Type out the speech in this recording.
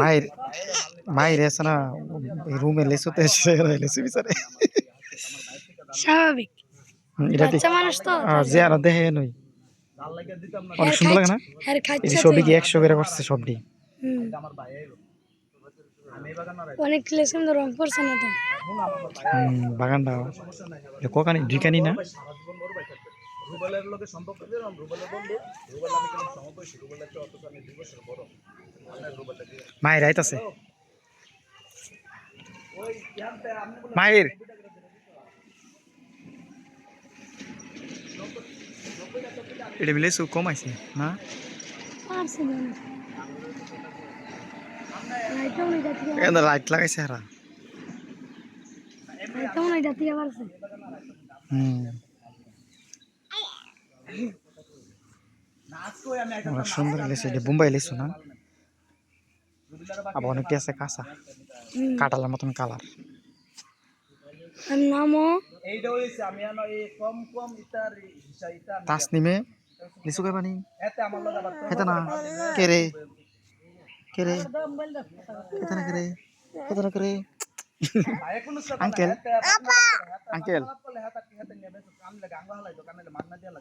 মায়ের মায়ের এসে না রুমে লেসুতে এসে লেসু বিচারে। স্বাভাবিক। এটা বাচ্চা মানুষ তো যে আর দেখে নই। অনেক সুন্দর লাগে না? হ্যাঁ এই ছবি কি একশো করে করছে সবটি। অনেক লেস কিন্তু রং করছে না তো। হুম, বাগানটা এটা কখানি না? রুবেলের লোকের সম্পর্ক রুবেলের বন্ধু রুবেল আমি সমবয়সী রুবেলের আমি দুই বছর বড়। মায়ের আইতাছে মায়ের? এটা মিলে সু কম আইছে না? লাইট লাগাইছে হারা। সুন্দর লেছে বোম্বাই লেছো না? আবার অনেকটি আছে কাঁচা হুম। মতন কালার নামও এইটা হইছে আমি আনো এই কম কম ইতার হিসা ইতা তাসনিমে লিচু খাই পানি খেতে না কে রে কে রে খেতে না কে রে না কে রে ভাই কোন আঙ্কেল আঙ্কেল